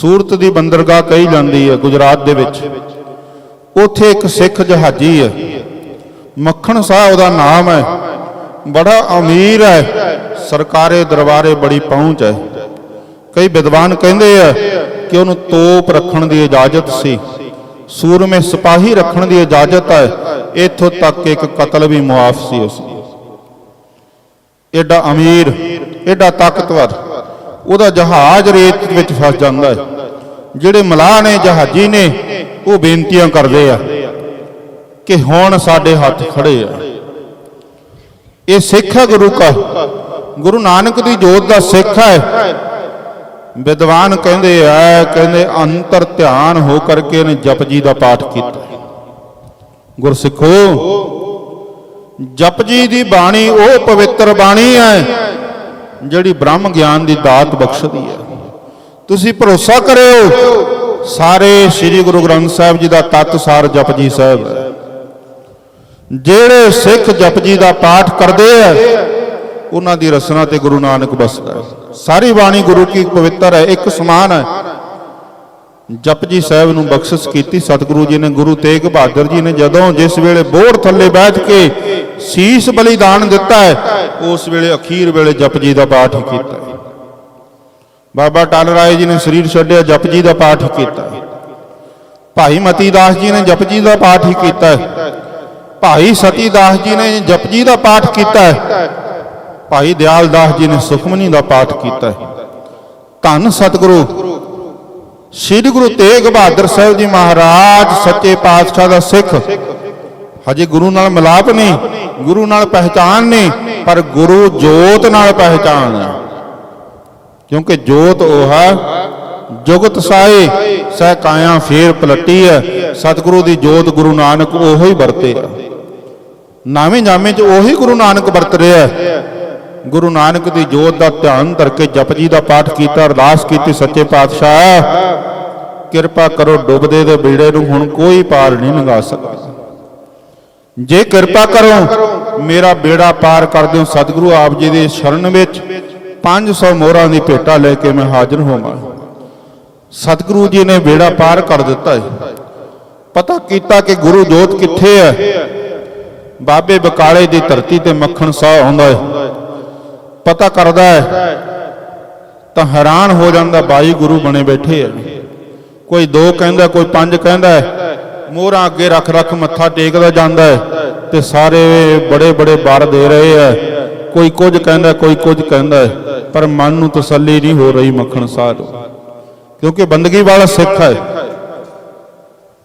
ਸੂਰਤ ਦੀ ਬੰਦਰਗਾਹ ਕਹੀ ਜਾਂਦੀ ਹੈ ਗੁਜਰਾਤ ਦੇ ਵਿੱਚ। ਉੱਥੇ ਇੱਕ ਸਿੱਖ ਜਹਾਜੀ ਹੈ। ਮੱਖਣ ਸਾਹਿਬ ਉਹਦਾ ਨਾਮ ਹੈ। ਬੜਾ ਅਮੀਰ ਹੈ। ਸਰਕਾਰੇ ਦਰਬਾਰੇ ਬੜੀ ਪਹੁੰਚ ਹੈ। ਕਈ ਵਿਦਵਾਨ ਕਹਿੰਦੇ ਆ ਕਿ ਉਹਨੂੰ ਤੋਪ ਰੱਖਣ ਦੀ ਇਜਾਜ਼ਤ ਸੀ। ਸੂਰਮੇ ਸਿਪਾਹੀ ਰੱਖਣ ਦੀ ਇਜਾਜ਼ਤ ਹੈ। ਇੱਥੋਂ ਤੱਕ ਇੱਕ ਕਤਲ ਵੀ ਮੁਆਫ ਸੀ ਉਸ ਨੂੰ। ਐਡਾ ਅਮੀਰ ਐਡਾ ਤਾਕਤਵਰ। ਉਹਦਾ ਜਹਾਜ਼ ਰੇਤ ਵਿੱਚ ਫਸ ਜਾਂਦਾ ਹੈ। ਜਿਹੜੇ ਮਲਾਹ ਨੇ, ਜਹਾਜੀ ਨੇ, ਉਹ ਬੇਨਤੀਆਂ ਕਰਦੇ ਆ ਕਿ ਹੁਣ ਸਾਡੇ ਹੱਥ ਖੜੇ ਆ। ਇਹ ਸਿੱਖ ਹੈ ਗੁਰੂ ਕਾ ਗੁਰੂ ਨਾਨਕ ਦੀ ਜੋਤ ਦਾ ਸਿੱਖ ਹੈ ਵਿਦਵਾਨ ਕਹਿੰਦੇ ਆ, ਕਹਿੰਦੇ ਅੰਤਰ ਧਿਆਨ ਹੋ ਕਰਕੇ ਨੇ ਜਪਜੀ ਦਾ ਪਾਠ ਕੀਤਾ। ਗੁਰਸਿੱਖੋ ਜਪਜੀ ਦੀ ਬਾਣੀ ਉਹ ਪਵਿੱਤਰ ਬਾਣੀ ਹੈ ਜਿਹੜੀ ਬ੍ਰਹਮ ਗਿਆਨ ਦੀ ਦਾਤ ਬਖਸ਼ਦੀ ਹੈ ਤੁਸੀਂ ਭਰੋਸਾ ਕਰਿਓ। ਸਾਰੇ ਸ੍ਰੀ ਗੁਰੂ ਗ੍ਰੰਥ ਸਾਹਿਬ ਜੀ ਦਾ ਤਤ ਸਾਰ ਜਪਜੀ ਸਾਹਿਬ। ਹੈ ਜਿਹੜੇ ਸਿੱਖ ਜਪਜੀ ਦਾ ਪਾਠ ਕਰਦੇ ਆ, ਉਹਨਾਂ ਦੀ ਰਸਨਾ ਤੇ ਗੁਰੂ ਨਾਨਕ ਬਸਦਾ ਹੈ। ਸਾਰੀ ਬਾਣੀ ਗੁਰੂ ਕੀ ਪਵਿੱਤਰ ਹੈ, ਇੱਕ ਸਮਾਨ ਹੈ। ਜਪਜੀ ਸਾਹਿਬ ਨੂੰ ਬਖਸ਼ਿਸ਼ ਕੀਤੀ, ਸਤਿਗੁਰੂ ਜੀ ਨੇ, ਗੁਰੂ ਤੇਗ ਬਹਾਦਰ ਜੀ ਨੇ, ਜਦੋਂ ਜਿਸ ਵੇਲੇ ਬੋੜ ਥੱਲੇ ਬੈਠ ਕੇ ਸੀਸ ਬਲੀਦਾਨ ਦਿੱਤਾ ਹੈ, ਉਸ ਵੇਲੇ ਅਖੀਰ ਵੇਲੇ ਜਪਜੀ ਦਾ ਪਾਠ ਕੀਤਾ ਬਾਬਾ ਟਾਲ ਰਾਏ ਜੀ ਨੇ ਸਰੀਰ ਛੱਡਿਆ ਜਪਜੀ ਦਾ ਪਾਠ ਕੀਤਾ। ਭਾਈ ਮਤੀ ਦਾਸ ਜੀ ਨੇ ਜਪਜੀ ਦਾ ਪਾਠ ਹੀ ਕੀਤਾ ਭਾਈ ਸਤੀ ਦਾਸ ਜੀ ਨੇ ਜਪਜੀ ਦਾ ਪਾਠ ਕੀਤਾ ਭਾਈ ਦਿਆਲ ਦਾਸ ਜੀ ਨੇ ਸੁਖਮਨੀ ਦਾ ਪਾਠ ਕੀਤਾ ਧੰਨ ਸਤਿਗੁਰੂ, ਸ੍ਰੀ ਗੁਰੂ ਤੇਗ ਬਹਾਦਰ ਸਾਹਿਬ ਜੀ ਮਹਾਰਾਜ, ਸੱਚੇ ਪਾਤਸ਼ਾਹ ਦਾ ਸਿੱਖ। ਹਜੇ ਗੁਰੂ ਨਾਲ ਮਿਲਾਪ ਨਹੀਂ, ਗੁਰੂ ਨਾਲ ਪਹਿਚਾਨ ਨਹੀਂ, ਪਰ ਗੁਰੂ ਜੋਤ ਨਾਲ ਪਹਿਚਾਨ ਹੈ। ਕਿਉਂਕਿ ਜੋਤ ਉਹ ਹੈ ਜੁਗਤ ਸਾਏ, ਸਹਿ ਕਾਇਆ ਫੇਰ ਪਲਟੀ ਹੈ ਸਤਿਗੁਰੂ ਦੀ ਜੋਤ ਗੁਰੂ ਨਾਨਕ ਉਹੋ ਹੀ ਵਰਤੇ ਨਾਵੇਂ ਜਾਮੇ ਚ ਉਹੀ ਗੁਰੂ ਨਾਨਕ ਵਰਤ ਰਿਹਾ ਗੁਰੂ ਨਾਨਕ ਦੀ ਜੋਤ ਦਾ ਧਿਆਨ ਧਰ ਕੇ ਜਪਜੀ ਦਾ ਪਾਠ ਕੀਤਾ, ਅਰਦਾਸ ਕੀਤੀ, ਸੱਚੇ ਪਾਤਸ਼ਾਹ, ਕਿਰਪਾ ਕਰੋ ਡੁੱਬਦੇ ਦੇ ਬੀੜੇ ਨੂੰ ਹੁਣ ਕੋਈ ਪਾਰ ਨਹੀਂ ਲੰਘਾ ਸਕਦਾ। ਜੇ ਕਿਰਪਾ ਕਰੋ, ਮੇਰਾ ਬੇੜਾ ਪਾਰ ਕਰ ਦਿਓ ਸਤਿਗੁਰੂ ਆਪ ਜੀ ਦੇ ਸ਼ਰਨ ਵਿੱਚ। 500 ਮੋਹਰਾਂ ਦੀ ਭੇਟਾ ਲੈ ਕੇ ਮੈਂ ਹਾਜ਼ਰ ਹੋਵਾਂ। ਸਤਿਗੁਰੂ ਜੀ ਨੇ ਬੇੜਾ ਪਾਰ ਕਰ ਦਿੱਤਾ ਹੈ ਪਤਾ ਕੀਤਾ ਕਿ ਗੁਰੂ ਜੋਤ ਕਿੱਥੇ ਹੈ ਬਾਬੇ ਬਕਾਲੇ ਦੀ ਧਰਤੀ ਤੇ ਮੱਖਣ ਸਾਹ ਆਉਂਦਾ ਹੈ ਪਤਾ ਕਰਦਾ ਹੈ ਤਾਂ ਹੈਰਾਨ ਹੋ ਜਾਂਦਾ ਬਾਈ ਗੁਰੂ ਬਣੇ ਬੈਠੇ ਹੈ ਕੋਈ ਦੋ ਕਹਿੰਦਾ, ਕੋਈ ਪੰਜ ਕਹਿੰਦਾ ਮੋਹਰਾਂ ਅੱਗੇ ਰੱਖ ਰੱਖ ਮੱਥਾ ਟੇਕਦਾ ਜਾਂਦਾ ਹੈ ਤੇ ਸਾਰੇ ਬੜੇ ਬੜੇ ਬਰ ਦੇ ਰਹੇ ਹੈ ਕੋਈ ਕੁਝ ਕਹਿੰਦਾ, ਕੋਈ ਕੁਝ ਕਹਿੰਦਾ ਪਰ ਮਨ ਨੂੰ ਤਸੱਲੀ ਨਹੀਂ ਹੋ ਰਹੀ ਮੱਖਣ ਸਾਹ ਕਿਉਂਕਿ ਬੰਦਗੀ ਵਾਲਾ ਸਿੱਖ ਹੈ।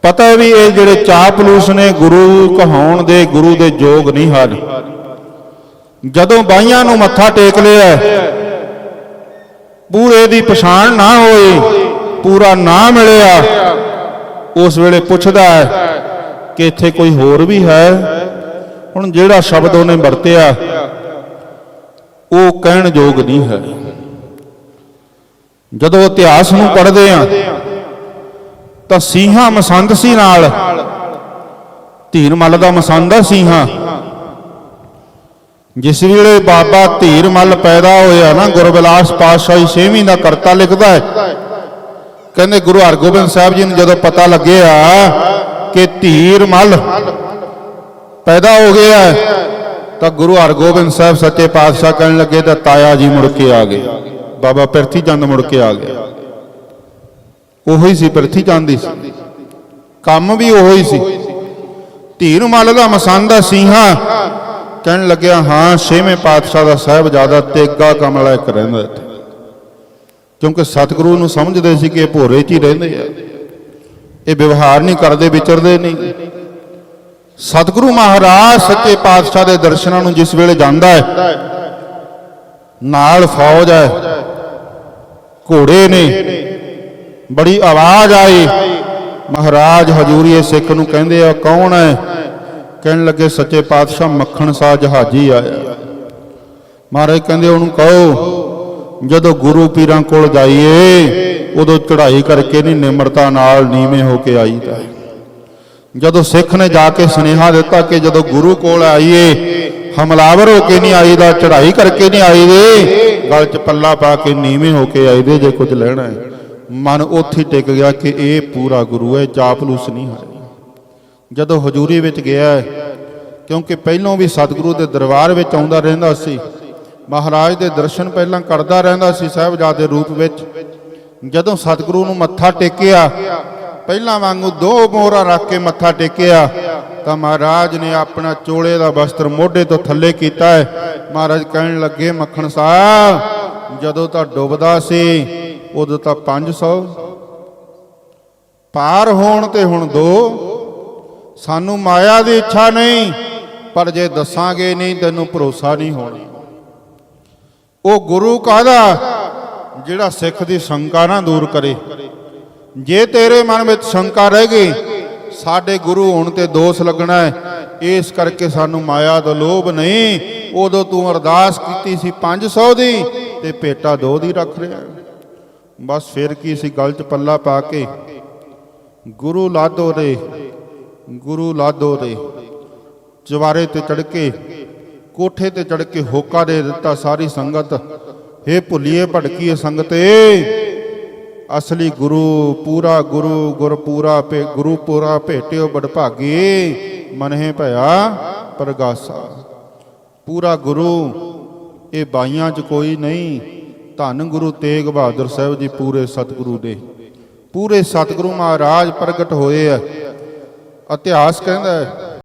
ਪਤਾ ਹੈ ਵੀ ਇਹ ਜਿਹੜੇ ਚਾਪਲੂਸ ਨੇ, ਗੁਰੂ ਕਹਾਉਣ ਦੇ, ਗੁਰੂ ਦੇ ਯੋਗ ਨਹੀਂ ਹਨ ਜਦੋਂ ਬਾਈਆਂ ਨੂੰ ਮੱਥਾ ਟੇਕ ਲਿਆ, ਪੂਰੇ ਦੀ ਪਛਾਣ ਨਾ ਹੋਈ, ਪੂਰਾ ਨਾ ਮਿਲਿਆ, ਉਸ ਵੇਲੇ ਪੁੱਛਦਾ ਹੈ ਕਿ ਇੱਥੇ ਕੋਈ ਹੋਰ ਵੀ ਹੈ? ਹੁਣ ਜਿਹੜਾ ਸ਼ਬਦ ਉਹਨੇ ਵਰਤਿਆ ਉਹ ਕਹਿਣ ਯੋਗ ਨਹੀਂ ਹੈ। ਜਦੋਂ ਇਤਿਹਾਸ ਨੂੰ ਪੜ੍ਹਦੇ ਆ ਤਾਂ ਸਿੰਘਾਂ ਮਸੰਦ ਸੀ ਨਾਲ। ਧੀਰ ਦਾ ਮਸੰਦ ਸਿੰਘਾਂ ਜਿਸ ਵੇਲੇ ਬਾਬਾ ਧੀਰ ਮੱਲ ਪੈਦਾ ਹੋਇਆ ਨਾ ਗੁਰਬਿਲਾਸ ਪਾਤਸ਼ਾਹੀ ਛੇਵੀਂ ਦਾ ਕਰਤਾ ਲਿਖਦਾ ਹੈ। ਕਹਿੰਦੇ ਗੁਰੂ ਹਰਗੋਬਿੰਦ ਸਾਹਿਬ ਜੀ ਨੂੰ ਜਦੋਂ ਪਤਾ ਲੱਗਿਆ ਕਿ ਧੀਰ ਮੱਲ ਪੈਦਾ ਹੋ ਗਿਆ ਹੈ, ਤਾਂ ਗੁਰੂ ਹਰਗੋਬਿੰਦ ਸਾਹਿਬ ਸੱਚੇ ਪਾਤਸ਼ਾਹ ਕਹਿਣ ਲੱਗੇ ਤਾਂ ਤਾਇਆ ਜੀ ਮੁੜ ਕੇ ਆ ਗਏ। ਬਾਬਾ ਪਿਰਥੀ ਚੰਦ ਮੁੜ ਕੇ ਆ ਗਿਆ। ਉਹੀ ਸੀ ਪਿਰਥੀ ਚੰਦ ਹੀ ਸੀ। ਕੰਮ ਵੀ ਉਹੀ ਸੀ। ਧੀਰ ਮੱਲ ਦਾ ਮਸੰਦ ਆ ਕਹਿਣ ਲੱਗਿਆ, ਹਾਂ, ਛੇਵੇਂ ਪਾਤਸ਼ਾਹ ਦਾ ਸਾਹਿਬਜ਼ਾਦਾ ਤੇਗਾ ਕਮਲਾ ਇੱਕ ਰਹਿੰਦਾ ਇੱਥੇ। ਕਿਉਂਕਿ ਸਤਿਗੁਰੂ ਨੂੰ ਸਮਝਦੇ ਸੀ ਕਿ ਇਹ ਭੋਰੇ 'ਚ ਹੀ ਰਹਿੰਦੇ ਆ। ਇਹ ਵਿਵਹਾਰ ਨਹੀਂ ਕਰਦੇ, ਵਿਚਰਦੇ ਨਹੀਂ। ਸਤਿਗੁਰੂ ਮਹਾਰਾਜ ਸੱਚੇ ਪਾਤਸ਼ਾਹ ਦੇ ਦਰਸ਼ਨਾਂ ਨੂੰ ਜਿਸ ਵੇਲੇ ਜਾਂਦਾ ਹੈ ਨਾਲ ਫੌਜ ਹੈ ਘੋੜੇ ਨੇ ਬੜੀ ਆਵਾਜ਼ ਆਈ। ਮਹਾਰਾਜ ਹਜੂਰੀਏ ਸਿੱਖ ਨੂੰ ਕਹਿੰਦੇ ਆ ਕੌਣ ਹੈ? ਕਹਿਣ ਲੱਗੇ ਸੱਚੇ ਪਾਤਸ਼ਾਹ ਮੱਖਣ ਸਾਹ ਜਹਾਜੀ ਆਇਆ। ਮਹਾਰਾਜ ਕਹਿੰਦੇ ਉਹਨੂੰ ਕਹੋ ਜਦੋਂ ਗੁਰੂ ਪੀਰਾਂ ਕੋਲ ਜਾਈਏ ਉਦੋਂ ਚੜ੍ਹਾਈ ਕਰਕੇ ਨਹੀਂ ਨਿਮਰਤਾ ਨਾਲ ਨੀਵੇਂ ਹੋ ਕੇ ਆਈਦਾ ਹੈ। ਜਦੋਂ ਸਿੱਖ ਨੇ ਜਾ ਕੇ ਸੁਨੇਹਾ ਦਿੱਤਾ ਕਿ ਜਦੋਂ ਗੁਰੂ ਕੋਲ ਆਈਏ, ਹਮਲਾਵਰ ਹੋ ਕੇ ਨਹੀਂ ਆਈਦਾ, ਚੜ੍ਹਾਈ ਕਰਕੇ ਨਹੀਂ ਆਈਦੇ, ਗਲ 'ਚ ਪੱਲਾ ਪਾ ਕੇ ਨੀਵੇਂ ਹੋ ਕੇ ਆਈਦੇ ਜੇ ਕੁਝ ਲੈਣਾ ਹੈ। ਮਨ ਉੱਥੇ ਹੀ ਟਿਕ ਗਿਆ ਕਿ ਇਹ ਪੂਰਾ ਗੁਰੂ ਹੈ ਚਾਪਲੂਸ ਨਹੀਂ ਹੈ ਜਦੋਂ ਹਜ਼ੂਰੀ ਵਿੱਚ ਗਿਆ ਕਿਉਂਕਿ ਪਹਿਲੋਂ ਵੀ ਸਤਿਗੁਰੂ ਦੇ ਦਰਬਾਰ ਵਿੱਚ ਆਉਂਦਾ ਰਹਿੰਦਾ ਸੀ, ਮਹਾਰਾਜ ਦੇ ਦਰਸ਼ਨ ਪਹਿਲਾਂ ਕਰਦਾ ਰਹਿੰਦਾ ਸੀ ਸਾਹਿਬਜ਼ਾਦੇ ਰੂਪ ਵਿੱਚ। ਜਦੋਂ ਸਤਿਗੁਰੂ ਨੂੰ ਮੱਥਾ ਟੇਕਿਆ ਪਹਿਲਾਂ ਵਾਂਗੂ ਦੋ ਮੋਹਰਾ ਰੱਖ ਕੇ ਮੱਥਾ ਟੇਕਿਆ ਤਾਂ ਮਹਾਰਾਜ ਨੇ ਆਪਣਾ ਚੋਲੇ ਦਾ ਵਸਤਰ ਮੋਢੇ ਤੋਂ ਥੱਲੇ ਕੀਤਾ ਹੈ। ਮਹਾਰਾਜ ਕਹਿਣ ਲੱਗੇ, ਮੱਖਣ ਸਾਹਿਬ, ਜਦੋਂ ਤਾਂ ਡੁੱਬਦਾ ਸੀ, ਉਦੋਂ ਤਾਂ 500 ਪਾਰ ਹੋਣ ਤੇ ਹੁਣ ਦੋ। ਸਾਨੂੰ ਮਾਇਆ ਦੀ ਇੱਛਾ ਨਹੀਂ, ਪਰ ਜੇ ਦੱਸਾਂਗੇ ਨਹੀਂ, ਤੈਨੂੰ ਭਰੋਸਾ ਨਹੀਂ ਹੋਣਾ। ਉਹ ਗੁਰੂ ਕਾਹਦਾ? ਜਿਹੜਾ ਸਿੱਖ ਦੀ ਸ਼ੰਕਾ ਨਾ ਦੂਰ ਕਰੇ। ਜੇ ਤੇਰੇ ਮਨ ਵਿੱਚ ਸ਼ੰਕਾ ਰਹਿ ਗਈ, ਸਾਡੇ ਗੁਰੂ ਹੋਣ ਤੇ ਦੋਸ਼ ਲੱਗਣਾ ਹੈ। ਇਸ ਕਰਕੇ ਸਾਨੂੰ ਮਾਇਆ ਦਾ ਲੋਭ ਨਹੀਂ। ਉਦੋਂ ਤੂੰ ਅਰਦਾਸ ਕੀਤੀ ਸੀ 500 ਦੀ ਤੇ ਪੇਟਾ ਦੋ ਦੀ ਰੱਖ ਰਿਹਾ। ਬਸ ਫਿਰ ਕੀ ਸੀ, ਗੱਲ ਚ ਪੱਲਾ ਪਾ ਕੇ, ਗੁਰੂ ਲਾਦੋ ਦੇ, ਗੁਰੂ ਲਾਦੋ ਦੇ ਚਵਾਰੇ ਤੇ ਚੜ ਕੇ, ਕੋਠੇ ਤੇ ਚੜ ਕੇ ਹੋਕਾ ਦੇ ਦਿੱਤਾ ਸਾਰੀ ਸੰਗਤ। हे ਭੁੱਲੀਏ ਭਟਕੀਏ ਸੰਗਤੇ ਅਸਲੀ ਗੁਰੂ, ਪੂਰਾ ਗੁਰੂ ਗੁਰ ਪੂਰਾ ਭੇ ਗੁਰੂ ਪੂਰਾ ਭੇਟਿਓ ਬੜਭਾਗੀ। ਮਨਹਿ ਭਇਆ ਪ੍ਰਗਾਸਾ। ਪੂਰਾ ਗੁਰੂ, ਇਹ ਬਾਈਆਂ 'ਚ ਕੋਈ ਨਹੀਂ। ਧੰਨ ਗੁਰੂ ਤੇਗ ਬਹਾਦਰ ਸਾਹਿਬ ਜੀ ਪੂਰੇ ਸਤਿਗੁਰੂ ਦੇ। ਪੂਰੇ ਸਤਿਗੁਰੂ ਮਹਾਰਾਜ ਪ੍ਰਗਟ ਹੋਏ ਆ। ਇਤਿਹਾਸ ਕਹਿੰਦਾ ਹੈ